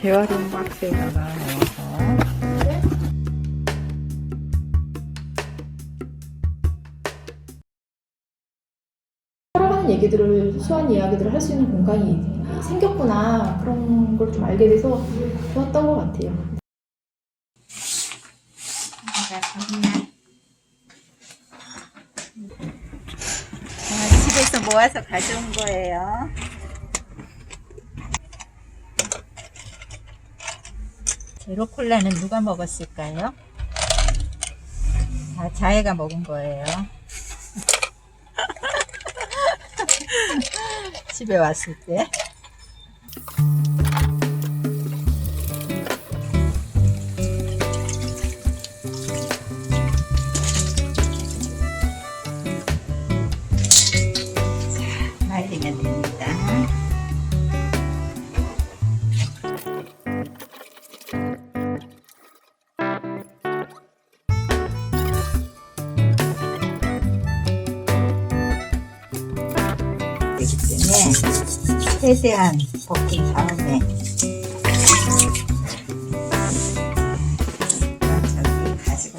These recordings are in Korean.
재활용 박스에다가 넣어서 살아가는 얘기들을 수한 이야기들을 할 수 있는 공간이 생겼구나 그런 걸 좀 알게 돼서 좋았던 것 같아요. 아, 집에서 모아서 가져온 거예요. 제로 콜라는 누가 먹었을까요? 다 자해가 먹은 거예요. 집에 왔을 때. 최대한 볶은 다음에 저기 가지고.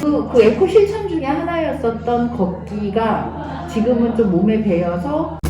그, 그 에코 실천 중에 하나였었던 걷기가 지금은 좀 몸에 배어서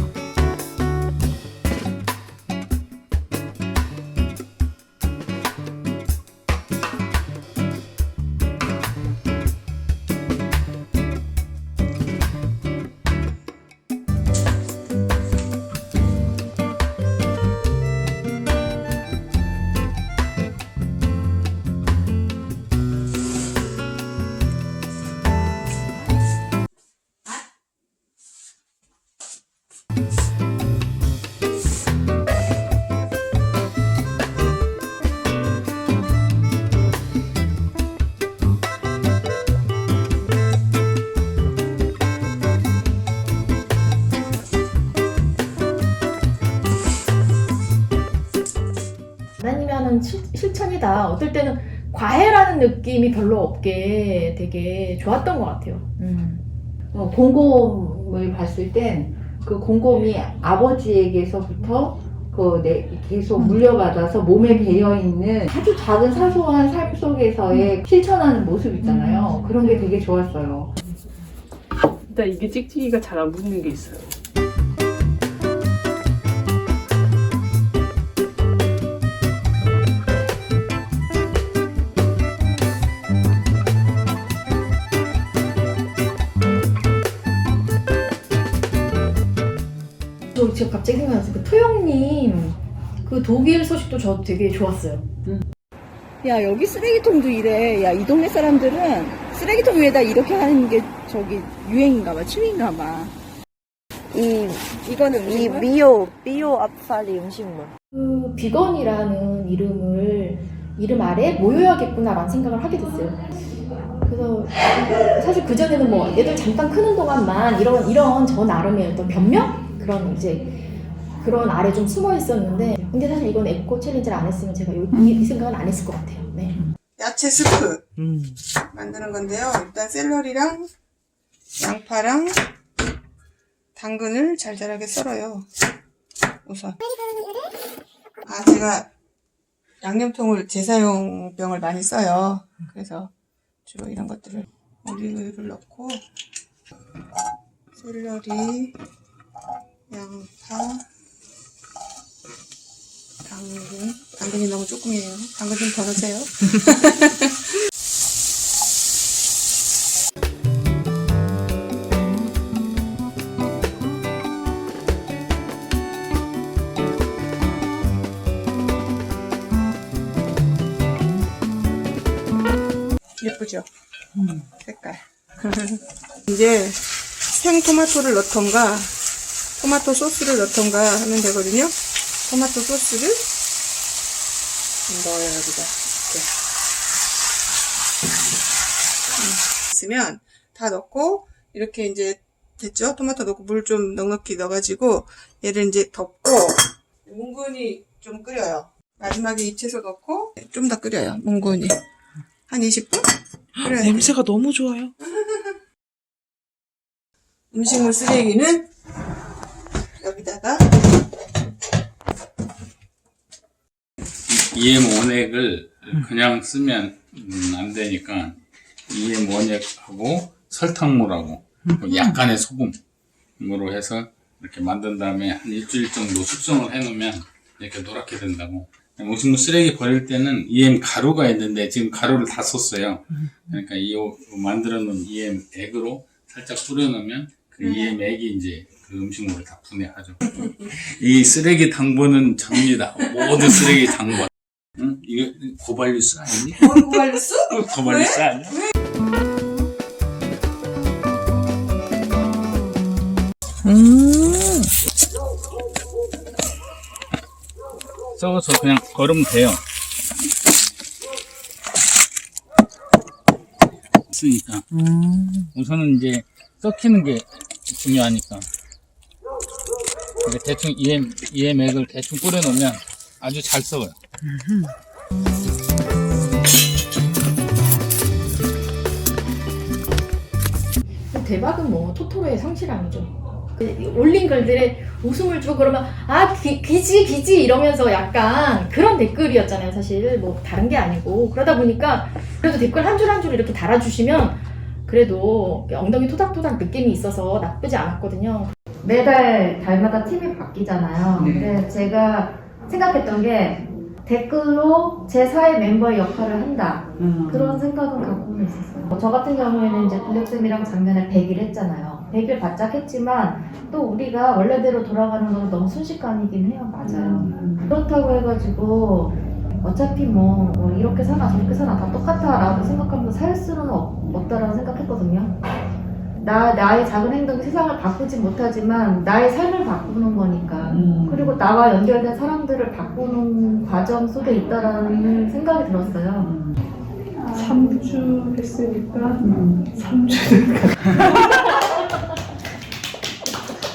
하는 실, 실천이다. 어떨 때는 과해라는 느낌이 별로 없게 되게 좋았던 것 같아요. 음. 어, 곰곰을 봤을 땐 그 곰곰이 아버지에게서부터 그 내, 계속 물려받아서 몸에 배어 있는 아주 작은 사소한 삶 속에서의 실천하는 모습 있잖아요. 그런 게 되게 좋았어요. 일단 이게 찍찍이가 잘 안 붙는 게 있어요. 지금 갑자기 생각났어요. 그 토영님 그 독일 소식도 저 되게 좋았어요. 야 여기 쓰레기통도 이래 야 이 동네 사람들은 쓰레기통 위에다 이렇게 하는 게 저기 유행인가 봐 취미인가 봐 이 이거는 이 비오 비오 앞살이 음식물 그 비건이라는 이름을 이름 아래 모여야겠구나라는 생각을 하게 됐어요. 그래서 사실 그 전에는 뭐 얘들 잠깐 크는 동안만 이런 이런 저 나름의 어떤 변명 그런 이제 그런 아래 좀 숨어 있었는데 근데 사실 이건 에코 챌린지를 안 했으면 제가 요- 이, 이 생각은 안 했을 것 같아요. 네. 야채 스프 음. 만드는 건데요. 일단 샐러리랑 양파랑 당근을 잘잘하게 썰어요. 우선. 아, 제가 양념통을 재사용 병을 많이 써요. 그래서 주로 이런 것들을 올리브유를 넣고 샐러리, 양파, 당근. 당근이 너무 조금이에요. 당근 좀 더 넣으세요. 예쁘죠? 색깔. 이제 생토마토를 넣던가 토마토 소스를 넣던가 하면 되거든요. 토마토 소스를 넣어요 여기다 이렇게 음, 있으면 다 넣고 이렇게 이제 됐죠? 토마토 넣고 물 좀 넉넉히 넣어가지고 얘를 이제 덮고 뭉근히 좀 끓여요. 마지막에 잎채소 넣고 좀 더 끓여요. 몽고니. 한 20분? 끓여야 돼요. 냄새가 너무 좋아요. 음식물 쓰레기는 여기다가 EM 원액을 그냥 쓰면 음, 안 되니까 EM 원액하고 설탕물하고 그 약간의 소금으로 해서 이렇게 만든 다음에 한 일주일 정도 숙성을 해놓으면 이렇게 노랗게 된다고. 음식물 쓰레기 버릴 때는 EM 가루가 있는데 지금 가루를 다 썼어요. 그러니까 이 만들어 놓은 EM 액으로 살짝 뿌려 놓으면 그 EM 액이 이제 그 음식물을 다 분해하죠. 이 쓰레기 당번은 접니다. 모든 쓰레기 당번. 응? 이거 고발뉴스 아니니? 뭘 고발뉴스? 고발뉴스 아니야? 썩어서 그냥 걸으면 돼요. 쓰니까. 우선은 이제 썩히는 게 중요하니까. 이렇게 대충 EM, EM액을 대충 뿌려놓으면 아주 잘 썩어요. 대박은 뭐 토토로의 성실함이죠. 그 올린 글들에 웃음을 주고 그러면 아 기, 기지 기지 이러면서 약간 그런 댓글이었잖아요 사실 뭐 다른 게 아니고 그러다 보니까 그래도 댓글 한 줄 한 줄 이렇게 달아주시면 그래도 엉덩이 토닥토닥 느낌이 있어서 나쁘지 않았거든요. 매달 달마다 팀이 바뀌잖아요. 근데 제가 생각했던 게 댓글로 제 사회 멤버의 역할을 한다. 그런 생각은 갖고는 있었어요. 저 같은 경우에는 이제 블랙쌤이랑 작년에 100일 했잖아요. 100일 바짝 했지만 또 우리가 원래대로 돌아가는 건 너무 순식간이긴 해요. 맞아요. 그렇다고 해가지고 어차피 뭐, 뭐 이렇게 사나 저렇게 사나 다 똑같아 라고 생각하면서 살 수는 없, 없다라고 생각했거든요. 나, 나의 작은 행동이 세상을 바꾸지 못하지만 나의 삶을 바꾸는 거니까. 그리고 나와 연결된 사람들을 바꾸는 과정 속에 있다라는 생각이 들었어요. 3주 했으니까 3주는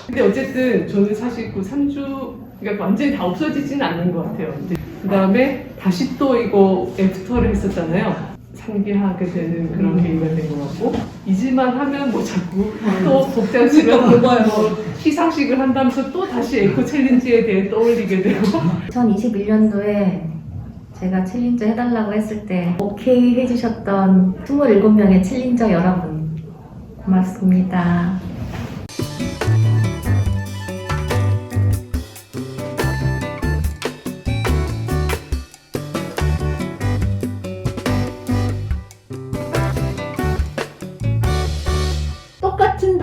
근데 어쨌든 저는 사실 그 3주 그러니까 완전히 다 없어지지는 않는 것 같아요. 그 다음에 다시 또 이거 애프터를 했었잖아요. 상기하게 되는 그런 계기가 된 것 같고 이지만 하면 뭐 자꾸 또 복장실을 뭐 시상식을 한다면서 또 다시 에코 챌린지에 대해 떠올리게 되고. 2021년도에 제가 챌린저 해달라고 했을 때 오케이 해주셨던 27명의 챌린저 여러분 고맙습니다.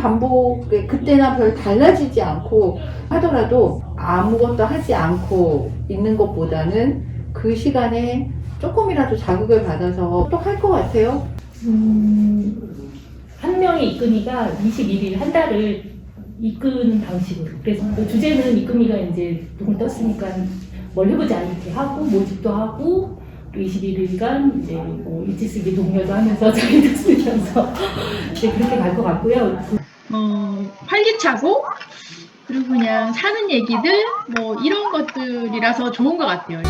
반복에 그때나 별 달라지지 않고 하더라도 아무것도 하지 않고 있는 것보다는 그 시간에 조금이라도 자극을 받아서 또 할 것 같아요. 음, 한 명의 이끈이가 21일 한 달을 이끄는 방식으로. 그래서 그 주제는 이끈이가 이제 돈을 떴으니까 뭘 해보지 않게 하고 모집도 하고 또 21일간 이제 뭐 일지 쓰기 독려도 하면서 자기도 쓰면서 이제 그렇게 갈 것 같고요. 어, 활기차고 그리고 그냥 사는 얘기들 뭐 이런 것들이라서 좋은 것 같아요.